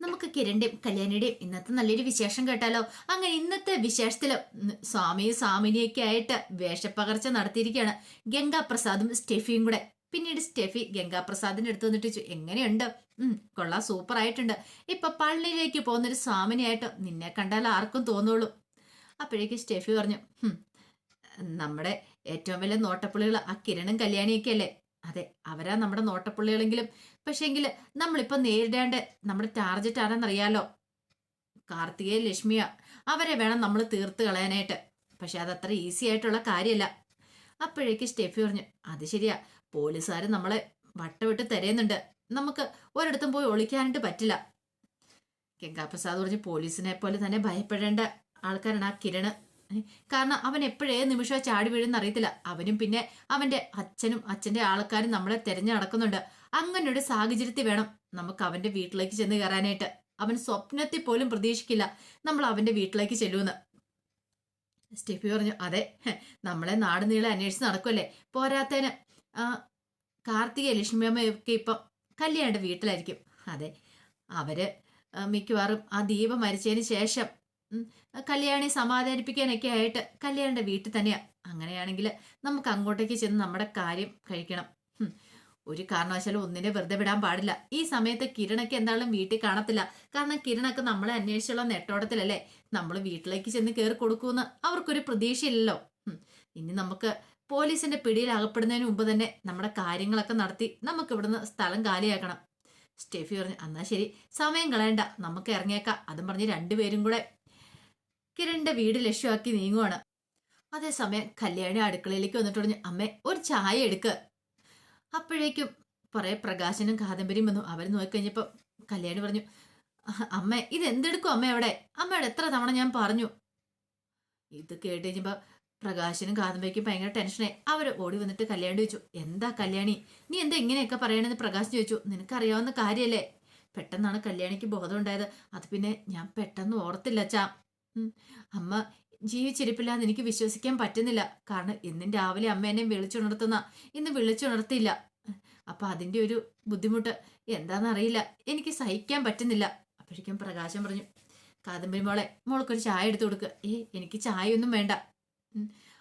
നമുക്ക് കിരണിന്റെയും കല്യാണിയുടെയും ഇന്നത്തെ നല്ലൊരു വിശേഷം കേട്ടാലോ? അങ്ങനെ ഇന്നത്തെ വിശേഷത്തിൽ ഉം, സ്വാമിയും സ്വാമിനിയൊക്കെ ആയിട്ട് വേഷപ്പകർച്ച നടത്തിയിരിക്കുകയാണ്. ഗംഗാപ്രസാദും സ്റ്റെഫിയും കൂടെ. പിന്നീട് സ്റ്റെഫി ഗംഗാപ്രസാദിന്റെ അടുത്ത് വന്നിട്ട് എങ്ങനെയുണ്ട്? ഉം കൊള്ളാം സൂപ്പർ ആയിട്ടുണ്ട് ഇപ്പൊ പള്ളിയിലേക്ക് പോകുന്നൊരു സ്വാമിനിയായിട്ട് നിന്നെ കണ്ടാൽ ആർക്കും തോന്നുള്ളൂ. അപ്പോഴേക്ക് സ്റ്റെഫി പറഞ്ഞു "ഹും, നമ്മുടെ ഏറ്റവും വലിയ നോട്ടപ്പുള്ളികൾ ആ കിരണും കല്യാണിയൊക്കെ അല്ലേ അതെ അവരാ നമ്മുടെ നോട്ടപ്പുള്ളികളെങ്കിലും. പക്ഷെങ്കിൽ നമ്മളിപ്പോൾ നേരിടേണ്ട നമ്മുടെ ടാർജറ്റ് ആരെന്നറിയാലോ? കാർത്തികേയ ലക്ഷ്മിയ അവരെ വേണം നമ്മൾ തീർത്ത് കളയാനായിട്ട്. പക്ഷെ അതത്ര ഈസി ആയിട്ടുള്ള കാര്യമല്ല അപ്പോഴേക്ക് സ്റ്റെഫി പറഞ്ഞു അത് ശരിയാ. പോലീസുകാർ നമ്മളെ വട്ടവിട്ട് തരയുന്നുണ്ട്. നമുക്ക് ഒരിടത്തും പോയി ഒളിക്കാനായിട്ട് പറ്റില്ല. ഗംഗാപ്രസാദ് പറഞ്ഞു പോലീസിനെ പോലെ തന്നെ ഭയപ്പെടേണ്ട ആൾക്കാരാണ് ആ കിരണ്. കാരണം അവൻ എപ്പോഴേ നിമിഷം ചാടി വീഴുന്ന അറിയത്തില്ല. അവനും പിന്നെ അവന്റെ അച്ഛനും അച്ഛന്റെ ആൾക്കാരും നമ്മളെ തെരഞ്ഞു നടക്കുന്നുണ്ട്. അങ്ങനെ ഒരു സാഹചര്യത്തിൽ വേണം നമുക്ക് അവന്റെ വീട്ടിലേക്ക് ചെന്ന് കയറാനായിട്ട്. അവൻ സ്വപ്നത്തിൽ പോലും പ്രതീക്ഷിക്കില്ല നമ്മൾ അവന്റെ വീട്ടിലേക്ക് ചെല്ലുമെന്ന്. സ്റ്റെഫി പറഞ്ഞു അതെ നമ്മളെ നാട് നീളെ അന്വേഷിച്ച് നടക്കുമല്ലേ പോരാത്തേന് കാർത്തിക ലക്ഷ്മിയമ്മയൊക്കെ ഇപ്പം കല്യാണിന്റെ വീട്ടിലായിരിക്കും. അതെ അവർ മിക്കവാറും ആ ദീപം മരിച്ചതിന് ശേഷം കല്യാണി സമാധാനിപ്പിക്കാനൊക്കെ ആയിട്ട് കല്യാണിന്റെ വീട്ടിൽ തന്നെയാ. അങ്ങനെയാണെങ്കിൽ നമുക്ക് അങ്ങോട്ടേക്ക് ചെന്ന് നമ്മുടെ കാര്യം കഴിക്കണം. ഒരു കാരണവശാലും ഒന്നിനെ വെറുതെ വിടാൻ പാടില്ല. ഈ സമയത്ത് കിരണൊക്കെ എന്തായാലും വീട്ടിൽ കാണത്തില്ല. കാരണം കിരണൊക്കെ നമ്മളെ അന്വേഷിച്ചുള്ള നെട്ടോടത്തിലല്ലേ നമ്മൾ വീട്ടിലേക്ക് ചെന്ന് കയറി കൊടുക്കുമെന്ന് അവർക്കൊരു പ്രതീക്ഷയില്ലല്ലോ. ഇനി നമുക്ക് പോലീസിന്റെ പിടിയിൽ അകപ്പെടുന്നതിന് മുമ്പ് തന്നെ നമ്മുടെ കാര്യങ്ങളൊക്കെ നടത്തി നമുക്ക് ഇവിടുന്ന് സ്ഥലം കാലിയാക്കണം. സ്റ്റെഫി പറഞ്ഞു എന്നാ ശരി. സമയം കളയണ്ട. നമുക്ക് ഇറങ്ങിയേക്കാം. അതും പറഞ്ഞ് രണ്ടുപേരും കൂടെ കിരണിന്റെ വീട് ലക്ഷ്യമാക്കി നീങ്ങുവാണ്. അതേസമയം കല്യാണി അടുക്കളയിലേക്ക് വന്നിട്ട് പറഞ്ഞു അമ്മേ ഒരു ചായ എടുക്ക്. അപ്പോഴേക്കും കുറെ പ്രകാശനും കാദംബരിയും വന്നു. അവർ നോക്കിക്കഴിഞ്ഞപ്പോൾ കല്യാണി പറഞ്ഞു അമ്മ ഇത് എന്തെടുക്കും അമ്മ എവിടെ അമ്മയുടെ എത്ര തവണ ഞാൻ പറഞ്ഞു? ഇത് കേട്ട് കഴിഞ്ഞപ്പോൾ പ്രകാശനും കാദംബരിക്കും ഭയങ്കര ടെൻഷനായി. അവർ ഓടി വന്നിട്ട് കല്യാണി ചോദിച്ചു എന്താ കല്യാണി? നീ എന്താ ഇങ്ങനെയൊക്കെ പറയണെന്ന് പ്രകാശ് ചോദിച്ചു നിനക്കറിയാവുന്ന കാര്യമല്ലേ? പെട്ടെന്നാണ് കല്യാണിക്ക് ബോധം ഉണ്ടായത്. അത് പിന്നെ ഞാൻ പെട്ടെന്ന് ഓർത്തില്ല അച്ഛാ. അമ്മ ജീവിച്ചിരിപ്പില്ലാന്ന് എനിക്ക് വിശ്വസിക്കാൻ പറ്റുന്നില്ല. കാരണം ഇന്നും രാവിലെ അമ്മ എന്നെ വിളിച്ചുണർത്തുന്ന. ഇന്ന് വിളിച്ചുണർത്തിയില്ല. അപ്പൊ അതിന്റെ ഒരു ബുദ്ധിമുട്ട്. എന്താണെന്നറിയില്ല എനിക്ക് സഹിക്കാൻ പറ്റുന്നില്ല. അപ്പോഴേക്കും പ്രകാശം പറഞ്ഞു കാദംബരി മോളെ മോൾക്കൊരു ചായ എടുത്തു കൊടുക്കുക ഏ എനിക്ക് ചായ ഒന്നും വേണ്ട.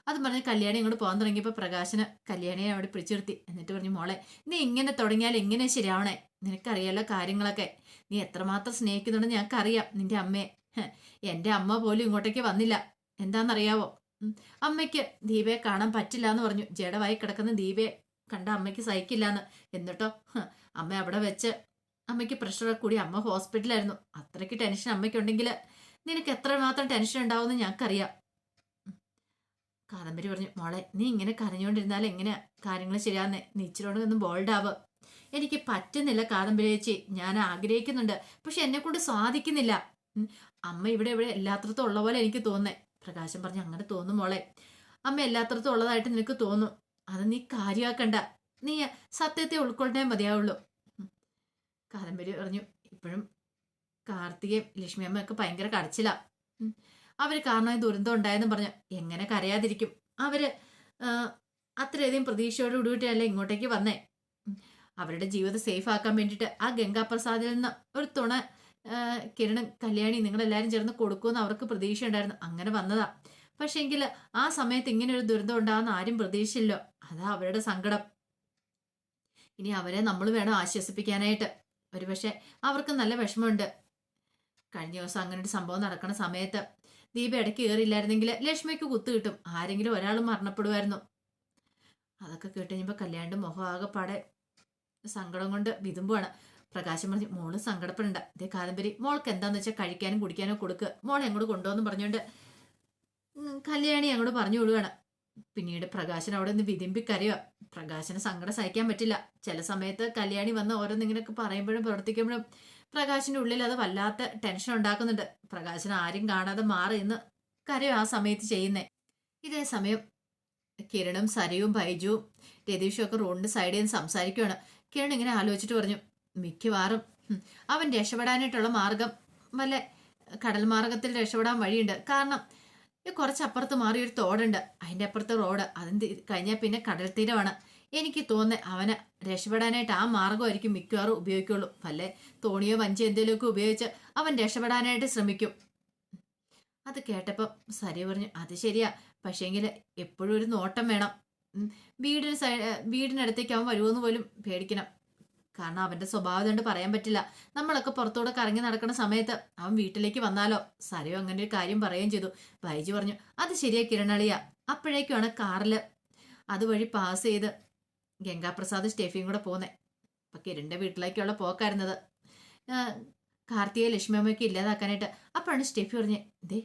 അത് പറഞ്ഞ് കല്യാണി ഇങ്ങോട്ട് പോകാൻ തുടങ്ങിയപ്പോൾ പ്രകാശന് കല്യാണിയെ അവിടെ പിടിച്ചു നിർത്തി എന്നിട്ട് പറഞ്ഞു മോളെ നീ ഇങ്ങനെ തുടങ്ങിയാൽ എങ്ങനെ ശരിയാവണേ? നിനക്കറിയാലോ കാര്യങ്ങളൊക്കെ. നീ എത്രമാത്രം സ്നേഹിക്കുന്നുണ്ടെന്ന് ഞങ്ങൾക്കറിയാം നിന്റെ അമ്മയെ. ഹ്, എന്റെ അമ്മ പോലും ഇങ്ങോട്ടേക്ക് വന്നില്ല. എന്താണെന്നറിയാവോ. അമ്മയ്ക്ക് ദീപയെ കാണാൻ പറ്റില്ല എന്ന് പറഞ്ഞു. ജഡവായി കിടക്കുന്ന ദീപയെ കണ്ട അമ്മയ്ക്ക് സഹിക്കില്ലാന്ന്. എന്നിട്ടോ? അമ്മ അവിടെ വെച്ച് അമ്മയ്ക്ക് പ്രഷർ കൂടി. അമ്മ ഹോസ്പിറ്റലായിരുന്നു അത്രയ്ക്ക് ടെൻഷൻ അമ്മയ്ക്കുണ്ടെങ്കിൽ നിനക്ക് എത്രമാത്രം ടെൻഷൻ ഉണ്ടാവുമെന്ന് ഞങ്ങൾക്കറിയാം. കാദംബരി പറഞ്ഞു മോളെ നീ ഇങ്ങനെ കരഞ്ഞുകൊണ്ടിരുന്നാൽ എങ്ങനെ കാര്യങ്ങൾ ശരിയാന്നേ നീ ഇച്ചിരോട് ബോൾഡ് ആവ്. എനിക്ക് പറ്റുന്നില്ല കാദംബരി ചേച്ചി. ഞാൻ ആഗ്രഹിക്കുന്നുണ്ട്. പക്ഷെ എന്നെ കൊണ്ട് സാധിക്കുന്നില്ല. അമ്മ ഇവിടെ ഇവിടെ എല്ലാത്തടത്തും ഉള്ള പോലെ എനിക്ക് തോന്നേ പ്രകാശം പറഞ്ഞു അങ്ങനെ തോന്നും മോളെ. അമ്മ എല്ലാത്തടത്തും ഉള്ളതായിട്ട് നിനക്ക് തോന്നും. അത് നീ കാര്യമാക്കണ്ട നീ സത്യത്തെ ഉൾക്കൊള്ളേ മതിയാവുള്ളൂ. കാദംബരി പറഞ്ഞു ഇപ്പോഴും കാർത്തികയും ലക്ഷ്മി അമ്മയൊക്കെ ഭയങ്കര കടച്ചില അവർ കാരണം ദുരന്തം ഉണ്ടായെന്ന് പറഞ്ഞു എങ്ങനെ കരയാതിരിക്കും? അവർ അത്രയധികം പ്രതീക്ഷയോട് കൂടിയിട്ടല്ലേ ഇങ്ങോട്ടേക്ക് വന്നേ? അവരുടെ ജീവിതം സേഫ് ആക്കാൻ വേണ്ടിയിട്ട് ആ ഗംഗാപ്രസാദിൽ നിന്ന് ഒരു തുണ കിരണും കല്യാണി നിങ്ങളെല്ലാവരും ചേർന്ന് കൊടുക്കുമെന്ന് അവർക്ക് പ്രതീക്ഷ ഉണ്ടായിരുന്നു അങ്ങനെ വന്നതാ. പക്ഷെ എങ്കിൽ ആ സമയത്ത് ഇങ്ങനെ ഒരു ദുരന്തം ഉണ്ടാകുന്ന ആരും പ്രതീക്ഷിച്ചില്ലോ അതാ അവരുടെ സങ്കടം. ഇനി അവരെ നമ്മൾ വേണം ആശ്വസിപ്പിക്കാനായിട്ട്. ഒരുപക്ഷെ അവർക്ക് നല്ല വിഷമമുണ്ട്. കഴിഞ്ഞ ദിവസം അങ്ങനെ ഒരു സംഭവം നടക്കുന്ന സമയത്ത് ദീപ ഇടയ്ക്ക് കയറിയില്ലായിരുന്നെങ്കിൽ ലക്ഷ്മിക്ക് കുത്തു കിട്ടും. ആരെങ്കിലും ഒരാൾ മരണപ്പെടുമായിരുന്നു. അതൊക്കെ കേട്ട് കഴിഞ്ഞപ്പോൾ കല്യാണിന്റെ മുഖം ആകെപ്പാടെ സങ്കടം കൊണ്ട് വിതുമ്പാണ് പ്രകാശം പറഞ്ഞു മോൾ സങ്കടപ്പെടണ്ട. ഇതേ കാദംബരി മോൾക്ക് എന്താന്ന് വെച്ചാൽ കഴിക്കാനും കുടിക്കാനോ കൊടുക്ക്. മോൾ എങ്ങോട്ട് കൊണ്ടുവന്ന് പറഞ്ഞുകൊണ്ട് കല്യാണി അങ്ങോട്ട് പറഞ്ഞു വിടുകയാണ്. പിന്നീട് പ്രകാശൻ അവിടെ നിന്ന് വിതിമ്പി കരയുക പ്രകാശന് സങ്കടം സഹിക്കാൻ പറ്റില്ല. ചില സമയത്ത് കല്യാണി വന്ന് ഓരോന്നിങ്ങനെയൊക്കെ പറയുമ്പോഴും പ്രവർത്തിക്കുമ്പോഴും പ്രകാശിന്റെ ഉള്ളിൽ അത് വല്ലാത്ത ടെൻഷൻ ഉണ്ടാക്കുന്നുണ്ട്. പ്രകാശൻ ആരും കാണാതെ മാറി എന്ന് കരയോ ആ സമയത്ത് ചെയ്യുന്നേ. ഇതേ സമയം കിരണും സരയും ബൈജുവും രതീഷും ഒക്കെ റോഡിന്റെ സൈഡിൽ നിന്ന് സംസാരിക്കുകയാണ് കിരൺ ഇങ്ങനെ ആലോചിച്ചിട്ട് പറഞ്ഞു മിക്കവാറും അവൻ രക്ഷപ്പെടാനായിട്ടുള്ള മാർഗം വല്ല കടൽ മാർഗത്തിൽ രക്ഷപ്പെടാൻ വഴിയുണ്ട്. കാരണം ഈ കുറച്ചപ്പുറത്ത് മാറി ഒരു തോടുണ്ട്. അതിന്റെ അപ്പുറത്ത് റോഡ്. അതിന് കഴിഞ്ഞാൽ പിന്നെ കടൽ തീരമാണ്. എനിക്ക് തോന്നുന്നത് അവനെ രക്ഷപ്പെടാനായിട്ട് ആ മാർഗമായിരിക്കും മിക്കവാറും ഉപയോഗിക്കുള്ളൂ. വല്ല തോണിയോ വഞ്ചിയോ എന്തെങ്കിലുമൊക്കെ ഉപയോഗിച്ച് അവൻ രക്ഷപ്പെടാനായിട്ട് ശ്രമിക്കും. അത് കേട്ടപ്പോൾ സരി പറഞ്ഞു അത് ശരിയാ. പക്ഷേങ്കിൽ എപ്പോഴും ഒരു നോട്ടം വേണം. വീടിന് സൈ വീടിനടുത്തേക്ക് അവൻ വരുമെന്ന് പോലും പേടിക്കണം. കാരണം അവന്റെ സ്വഭാവം കൊണ്ട് പറയാൻ പറ്റില്ല. നമ്മളൊക്കെ പുറത്തൂടെ കറങ്ങി നടക്കുന്ന സമയത്ത് അവൻ വീട്ടിലേക്ക് വന്നാലോ? സരയോ അങ്ങനെ ഒരു കാര്യം പറയുകയും ചെയ്തു. ബൈജു പറഞ്ഞു അത് ശരിയാ കിരണളിയ. അപ്പോഴേക്കുമാണ് കാറിൽ അതുവഴി പാസ് ചെയ്ത് ഗംഗാപ്രസാദ് സ്റ്റേഫിയും കൂടെ പോന്നെ. അപ്പൊ കിരണിന്റെ വീട്ടിലേക്കുള്ള പോക്കായിരുന്നത്. ലക്ഷ്മി ലക്ഷ്മിയമ്മയൊക്കെ ഇല്ലാതാക്കാനായിട്ട് അപ്പോഴാണ് സ്റ്റെഫി പറഞ്ഞേ ദേ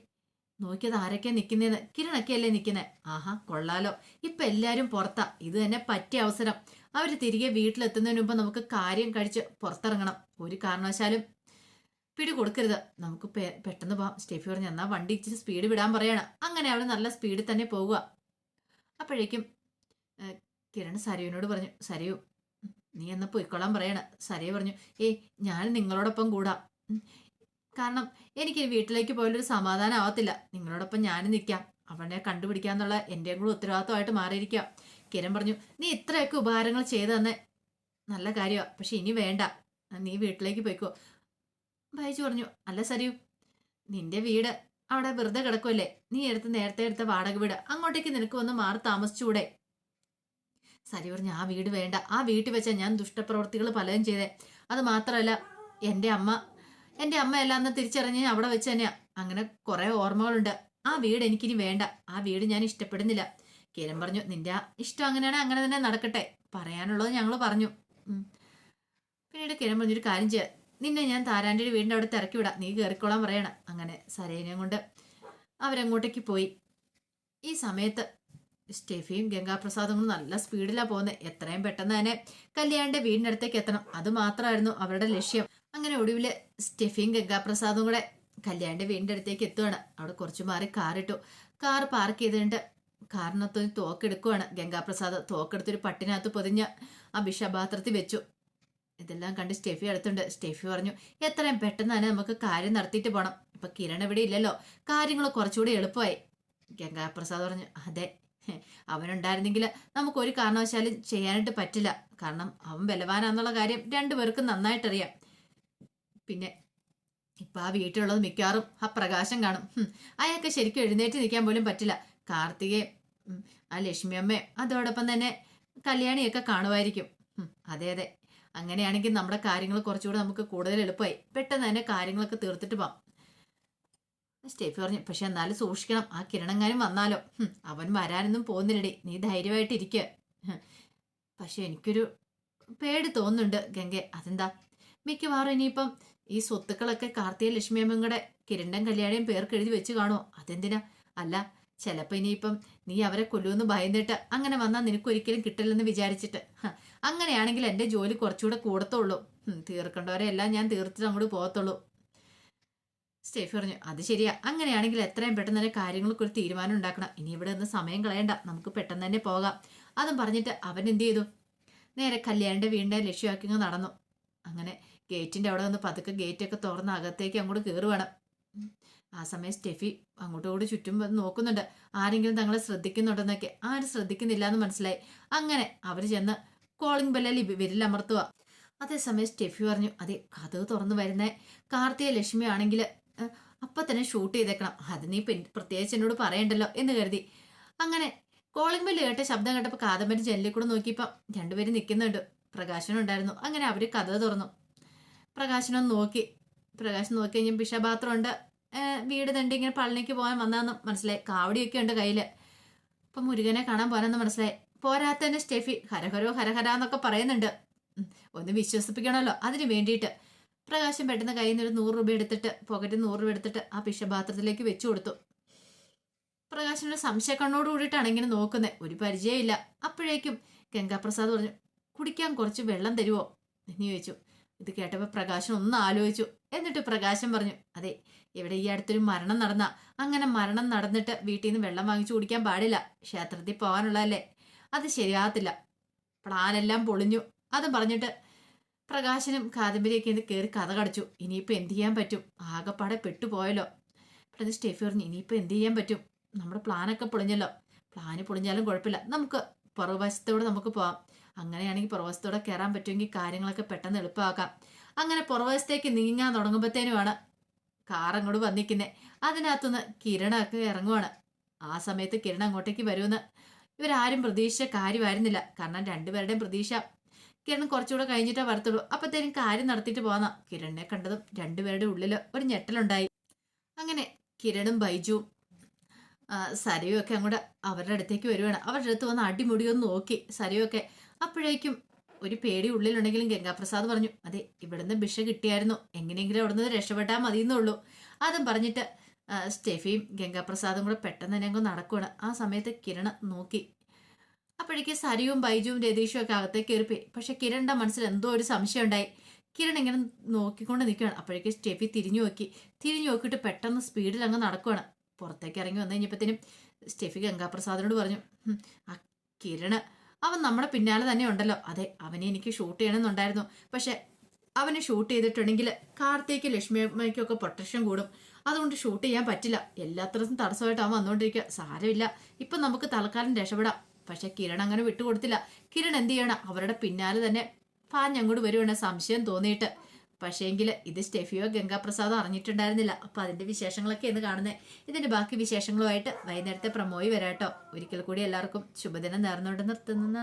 നോക്കിയത് ആരൊക്കെയാ നിൽക്കുന്നതെന്ന് കിരണൊക്കെയല്ലേ നിക്കുന്നേ? ആഹാ കൊള്ളാലോ. ഇപ്പൊ എല്ലാരും പുറത്താ. ഇത് തന്നെ പറ്റിയ അവസരം. അവർ തിരികെ വീട്ടിലെത്തുന്നതിന് മുമ്പ് നമുക്ക് കാര്യം കഴിച്ച് പുറത്തിറങ്ങണം. ഒരു കാരണവശാലും പിടി കൊടുക്കരുത്. നമുക്ക് പെട്ടെന്ന് പോവാം സ്റ്റെഫി പറഞ്ഞു എന്നാ വണ്ടി ഇച്ചിരി സ്പീഡ് വിടാൻ പറയണം. അങ്ങനെ അവൾ നല്ല സ്പീഡിൽ തന്നെ പോവുക. അപ്പോഴേക്കും കിരൺ സരയുവിനോട് പറഞ്ഞു സരയു നീ എന്നാ പോയിക്കൊള്ളാൻ പറയണ? സരയു പറഞ്ഞു ഏയ് ഞാൻ നിങ്ങളോടൊപ്പം കൂടാം. കാരണം എനിക്ക് വീട്ടിലേക്ക് പോയാലൊരു സമാധാനം ആവത്തില്ല. നിങ്ങളോടൊപ്പം ഞാനും നിൽക്കാം അവനെ കണ്ടുപിടിക്കാന്നുള്ള എന്റെയും കൂടെ ഉത്തരവാദിത്തമായിട്ട് മാറിയിരിക്കാം. കിരൺ പറഞ്ഞു നീ ഇത്രയൊക്കെ ഉപകാരങ്ങൾ ചെയ്തു തന്നെ നല്ല കാര്യമാണ് പക്ഷെ ഇനി വേണ്ട. നീ വീട്ടിലേക്ക് പോയിക്കോ. ബൈജു പറഞ്ഞു അല്ല സരിയു നിന്റെ വീട് അവിടെ വെറുതെ കിടക്കുമല്ലേ നീ എടുത്ത് നേരത്തെ എടുത്ത വാടക വീട്. അങ്ങോട്ടേക്ക് നിനക്ക് വന്ന് മാറി താമസിച്ചുകൂടെ. സരി പറഞ്ഞു ആ വീട് വേണ്ട. ആ വീട്ടിൽ വെച്ചാൽ ഞാൻ ദുഷ്ടപ്രവർത്തികൾ പലതും ചെയ്തേ. അത് മാത്രമല്ല എന്റെ അമ്മ എന്റെ അമ്മ എല്ലാം തിരിച്ചറിഞ്ഞ് അവിടെ വെച്ച് തന്നെയാ. അങ്ങനെ കുറെ ഓർമ്മകളുണ്ട്. ആ വീട് എനിക്കിനി വേണ്ട. ആ വീട് ഞാൻ ഇഷ്ടപ്പെടുന്നില്ല. കിരൺ പറഞ്ഞു നിന്റെ ഇഷ്ടം അങ്ങനെയാണ് അങ്ങനെ തന്നെ നടക്കട്ടെ. പറയാനുള്ളത് ഞങ്ങൾ പറഞ്ഞു. പിന്നീട് കിരൺ പറഞ്ഞൊരു കാര്യം ചെയ്യാം. നിന്നെ ഞാൻ താരാന്റെ ഒരു വീടിന്റെ അവിടെ തിരക്കി വിടാം. നീ കയറിക്കോളാൻ പറയണം. അങ്ങനെ സരേനയും കൊണ്ട് അവരങ്ങോട്ടേക്ക് പോയി. ഈ സമയത്ത് സ്റ്റെഫിയും ഗംഗാപ്രസാദും നല്ല സ്പീഡിലാണ് പോകുന്നത് എത്രയും പെട്ടെന്ന് തന്നെ കല്യാണിന്റെ അടുത്തേക്ക് എത്തണം. അത് മാത്രമായിരുന്നു അവരുടെ ലക്ഷ്യം. അങ്ങനെ ഒടുവിൽ സ്റ്റെഫിയും ഗംഗാപ്രസാദും കൂടെ കല്യാണിന്റെ വീടിന്റെ അടുത്തേക്ക് എത്തുകയാണ് അവിടെ കുറച്ച് മാറി കാറിട്ടു. കാർ പാർക്ക് ചെയ്തിട്ട് ഒരു തോക്കെടുക്കുവാണ്. ഗംഗാപ്രസാദ് തോക്കെടുത്തൊരു പട്ടിനകത്ത് പൊതിഞ്ഞ് ആ വിഷപാത്രത്തിൽ വെച്ചു. ഇതെല്ലാം കണ്ട് സ്റ്റെഫി അടുത്തുണ്ട്. സ്റ്റെഫി പറഞ്ഞു എത്രയും പെട്ടെന്ന് തന്നെ നമുക്ക് കാര്യം നടത്തിയിട്ട് പോകണം ഇപ്പൊ കിരൺ ഇവിടെ ഇല്ലല്ലോ. കാര്യങ്ങൾ കുറച്ചുകൂടി എളുപ്പമായി. ഗംഗാപ്രസാദ് പറഞ്ഞു അതെ. അവനുണ്ടായിരുന്നെങ്കിൽ നമുക്ക് ഒരു കാരണവശാലും ചെയ്യാനായിട്ട് പറ്റില്ല. കാരണം അവൻ ബലവാനാന്നുള്ള കാര്യം രണ്ടുപേർക്കും നന്നായിട്ടറിയാം. പിന്നെ ഇപ്പൊ ആ വീട്ടിലുള്ളത് മിക്കവാറും ആ പ്രകാശം കാണും. അയാൾക്ക് ശരിക്കും എഴുന്നേറ്റ് നിൽക്കാൻ പോലും പറ്റില്ല. കാർത്തികയും ആ ലക്ഷ്മി അമ്മയും അതോടൊപ്പം തന്നെ കല്യാണിയൊക്കെ കാണുമായിരിക്കും. അതെ അതെ. അങ്ങനെയാണെങ്കിൽ നമ്മുടെ കാര്യങ്ങൾ കുറച്ചുകൂടെ നമുക്ക് കൂടുതൽ എളുപ്പമായി. പെട്ടെന്ന് തന്നെ കാര്യങ്ങളൊക്കെ തീർത്തിട്ട് പോവാം. സ്റ്റേഫി പറഞ്ഞു പക്ഷെ എന്നാലും സൂക്ഷിക്കണം ആ കിരണങ്ങാനും വന്നാലോ? അവൻ വരാനൊന്നും പോകുന്നില്ലടി നീ ധൈര്യമായിട്ട് ഇരിക്കുക പക്ഷെ എനിക്കൊരു പേടി തോന്നുന്നുണ്ട് ഗംഗെ. അതെന്താ? മിക്കവാറും ഇനിയിപ്പം ഈ സ്വത്തുക്കളൊക്കെ കാർത്തിക ലക്ഷ്മിയമ്മയും കൂടെ കിരണ്ടൻ കല്യാണിയും പേർക്ക് എഴുതി വെച്ച് കാണുമോ അതെന്തിനാ? അല്ല ചിലപ്പോ ഇനിയിപ്പം നീ അവരെ കൊല്ലുമെന്ന് ഭയന്നിട്ട് അങ്ങനെ വന്നാൽ നിനക്കൊരിക്കലും കിട്ടില്ലെന്ന് വിചാരിച്ചിട്ട്. അങ്ങനെയാണെങ്കിൽ എന്റെ ജോലി കുറച്ചുകൂടെ കൂടത്തുള്ളൂ. തീർക്കേണ്ടവരെ എല്ലാം ഞാൻ തീർത്തിട്ട് അങ്ങോട്ട് പോകത്തുള്ളൂ. സ്റ്റേഫി പറഞ്ഞു അത് ശരിയാ. അങ്ങനെയാണെങ്കിൽ എത്രയും പെട്ടെന്ന് തന്നെ കാര്യങ്ങൾക്ക് ഒരു തീരുമാനം ഉണ്ടാക്കണം. ഇനി ഇവിടെ നിന്ന് സമയം കളയണ്ട. നമുക്ക് പെട്ടെന്ന് തന്നെ പോകാം. അതും പറഞ്ഞിട്ട് അവൻ എന്ത് ചെയ്തു? നേരെ കല്യാണിന്റെ വീടിന്റെ ലക്ഷ്യമാക്കി അങ്ങ് നടന്നു. അങ്ങനെ ഗേറ്റിന്റെ അവിടെ നിന്ന് പതുക്കെ ഗേറ്റൊക്കെ തുറന്ന് അകത്തേക്ക് അങ്ങോട്ട് കയറുവാണ്. ആ സമയം സ്റ്റെഫി അങ്ങോട്ടും കൂടി ചുറ്റും നോക്കുന്നുണ്ട്. ആരെങ്കിലും തങ്ങളെ ശ്രദ്ധിക്കുന്നുണ്ടെന്നൊക്കെ. ആരും ശ്രദ്ധിക്കുന്നില്ല എന്ന് മനസ്സിലായി. അങ്ങനെ അവർ ചെന്ന് കോളിംഗ് ബെല്ലിൽ വിരലമർത്തുക അതേസമയം സ്റ്റെഫി പറഞ്ഞു അതെ കഥ തുറന്നു വരുന്ന. കാർത്തിക ലക്ഷ്മി ആണെങ്കിൽ അപ്പം തന്നെ ഷൂട്ട് ചെയ്തേക്കണം. അത് നീ പ്രത്യേകിച്ച് എന്നോട് പറയണ്ടല്ലോ എന്ന് കരുതി. അങ്ങനെ കോളിംഗ് ബെല്ല് കേട്ട ശബ്ദം കേട്ടപ്പോൾ കാദംബരി ജനലിൽ കൂടെ നോക്കിയപ്പം രണ്ടുപേരും നിൽക്കുന്നുണ്ട്. പ്രകാശനം ഉണ്ടായിരുന്നു. അങ്ങനെ അവർ കഥ തുറന്നു. പ്രകാശനം നോക്കി. പ്രകാശം നോക്കി കഴിഞ്ഞാൽ ഉണ്ട്. വീട് തണ്ടി ഇങ്ങനെ പളനിക്ക് പോകാൻ വന്നതെന്ന് മനസ്സിലായി. കാവടിയൊക്കെ ഉണ്ട് കയ്യിൽ അപ്പൊ മുരുകനെ കാണാൻ പോരാന്ന് മനസ്സിലായി. പോരാത്തന്നെ സ്റ്റെഫി ഹരഹരോ ഹരഹര എന്നൊക്കെ പറയുന്നുണ്ട്. ഒന്ന് വിശ്വസിപ്പിക്കണമല്ലോ. അതിന് വേണ്ടിയിട്ട്. പ്രകാശം പെട്ടെന്ന് കയ്യിൽ നിന്ന് ഒരു നൂറ് രൂപ എടുത്തിട്ട് പോക്കറ്റിൽ നൂറ് രൂപ എടുത്തിട്ട് ആ പിഷപാത്രത്തിലേക്ക് വെച്ചു കൊടുത്തു. പ്രകാശിന്റെ സംശയ കണ്ണോട് കൂടിയിട്ടാണ് ഇങ്ങനെ നോക്കുന്നത് ഒരു പരിചയമില്ല അപ്പോഴേക്കും ഗംഗാപ്രസാദ് പറഞ്ഞു കുടിക്കാൻ കുറച്ച് വെള്ളം തരുമോ എന്ന് ചോദിച്ചു. ഇത് കേട്ടപ്പോൾ പ്രകാശൻ ഒന്ന് ആലോചിച്ചു. എന്നിട്ട് പ്രകാശം പറഞ്ഞു അതെ ഇവിടെ ഈ അടുത്തൊരു മരണം നടന്ന? അങ്ങനെ മരണം നടന്നിട്ട് വീട്ടിൽ നിന്ന് വെള്ളം വാങ്ങിച്ചു കുടിക്കാൻ പാടില്ല. ക്ഷേത്രത്തിൽ പോകാനുള്ളതല്ലേ? അത് ശരിയാകത്തില്ല. പ്ലാനെല്ലാം പൊളിഞ്ഞു. അതും പറഞ്ഞിട്ട് പ്രകാശനും കാദംബരിയൊക്കെ ഇന്ന് കയറി കഥ കടച്ചു. ഇനിയിപ്പോൾ എന്ത് ചെയ്യാൻ പറ്റും? ആകെപ്പാടെ പെട്ടുപോയല്ലോ. പ്രതി സ്റ്റെഫി പറഞ്ഞു ഇനിയിപ്പോൾ എന്ത് ചെയ്യാൻ പറ്റും? നമ്മുടെ പ്ലാനൊക്കെ പൊളിഞ്ഞല്ലോ. പ്ലാന് പൊളിഞ്ഞാലും കുഴപ്പമില്ല. നമുക്ക് പുറവശത്തോടെ നമുക്ക് പോവാം. അങ്ങനെയാണെങ്കിൽ പുറവശത്തോടെ കയറാൻ പറ്റുമെങ്കിൽ കാര്യങ്ങളൊക്കെ പെട്ടെന്ന് എളുപ്പമാക്കാം. അങ്ങനെ പുറവശത്തേക്ക് നീങ്ങാൻ തുടങ്ങുമ്പോഴത്തേനുമാണ് കാർ അങ്ങോട്ട് അതിനകത്തുനിന്ന് കിരണൊക്കെ ഇറങ്ങുവാണ്. ആ സമയത്ത് കിരൺ അങ്ങോട്ടേക്ക് വരുമെന്ന് ഇവരാരും പ്രതീക്ഷിച്ച കാര്യമായിരുന്നില്ല. കാരണം രണ്ടുപേരുടെയും പ്രതീക്ഷ. കിരൺ കുറച്ചുകൂടെ കഴിഞ്ഞിട്ടേ വരത്തുള്ളൂ. അപ്പത്തേനും കാര്യം നടത്തിയിട്ട് പോന്ന കിരണിനെ കണ്ടതും രണ്ടുപേരുടെ ഉള്ളിൽ ഒരു ഞെട്ടലുണ്ടായി. അങ്ങനെ കിരണും ബൈജുവും സരയും ഒക്കെ അങ്ങോട്ട് അവരുടെ അടുത്തേക്ക് വരുവാണ്. അവരുടെ അടുത്ത് വന്ന് അടിമുടിയൊന്ന് നോക്കി സരയും ഒക്കെ അപ്പോഴേക്കും ഒരു പേടി ഉള്ളിലുണ്ടെങ്കിലും ഗംഗാപ്രസാദ് പറഞ്ഞു അതെ ഇവിടുന്ന് ബിഷ കിട്ടിയായിരുന്നു. എങ്ങനെയെങ്കിലും അവിടുന്ന് രക്ഷപ്പെട്ടാൽ മതിയെന്നുള്ളൂ. അതും പറഞ്ഞിട്ട് സ്റ്റെഫിയും ഗംഗാപ്രസാദും കൂടെ പെട്ടെന്ന് തന്നെ അങ്ങ് നടക്കുകയാണ് ആ സമയത്ത് കിരൺ നോക്കി. അപ്പോഴേക്ക് സരിയും ബൈജുവും രതീഷും ഒക്കെ അകത്തേക്ക് കയറിപ്പോയി പക്ഷെ കിരണിന്റെ മനസ്സിൽ എന്തോ ഒരു സംശയം ഉണ്ടായി. കിരൺ ഇങ്ങനെ നോക്കിക്കൊണ്ട് നിൽക്കുകയാണ്. അപ്പോഴേക്ക് സ്റ്റെഫി തിരിഞ്ഞു നോക്കി. തിരിഞ്ഞു നോക്കിയിട്ട് പെട്ടെന്ന് സ്പീഡിൽ അങ്ങ് നടക്കുകയാണ് പുറത്തേക്ക് ഇറങ്ങി വന്നു കഴിഞ്ഞപ്പോഴത്തേനും സ്റ്റെഫി ഗംഗാപ്രസാദിനോട് പറഞ്ഞു "ഹും, ആ കിരണ് അവൻ നമ്മുടെ പിന്നാലെ തന്നെ ഉണ്ടല്ലോ. അതെ അവനെ എനിക്ക് ഷൂട്ട് ചെയ്യണമെന്നുണ്ടായിരുന്നു. പക്ഷെ അവനെ ഷൂട്ട് ചെയ്തിട്ടുണ്ടെങ്കിൽ കാർത്തേക്ക് ലക്ഷ്മിയമ്മയ്ക്കൊക്കെ പ്രൊട്ടക്ഷൻ കൂടും. അതുകൊണ്ട് ഷൂട്ട് ചെയ്യാൻ പറ്റില്ല. എല്ലാത്തരത്തും തടസ്സമായിട്ട് അവൻ വന്നുകൊണ്ടിരിക്കുക. സാരമില്ല. ഇപ്പം നമുക്ക് തൽക്കാലം രക്ഷപ്പെടാം. പക്ഷെ കിരൺ അങ്ങനെ വിട്ടുകൊടുത്തില്ല. കിരൺ എന്ത് ചെയ്യണം? അവരുടെ പിന്നാലെ തന്നെ പാഞ്ഞങ്ങോട്ട് വരുവാണ് സംശയം തോന്നിയിട്ട്. പക്ഷേങ്കിൽ ഇത് സ്റ്റെഫിയോ ഗംഗാപ്രസാദോ അറിഞ്ഞിട്ടുണ്ടായിരുന്നില്ല. അപ്പൊ അതിന്റെ വിശേഷങ്ങളൊക്കെ ഇന്ന് കാണുന്നത് ഇതിന്റെ ബാക്കി വിശേഷങ്ങളുമായിട്ട് വൈകുന്നേരത്തെ പ്രമോയി വരാട്ടോ. ഒരിക്കൽ കൂടി എല്ലാവർക്കും ശുഭദിനം നേർന്നുകൊണ്ട് നിർത്തുന്നു.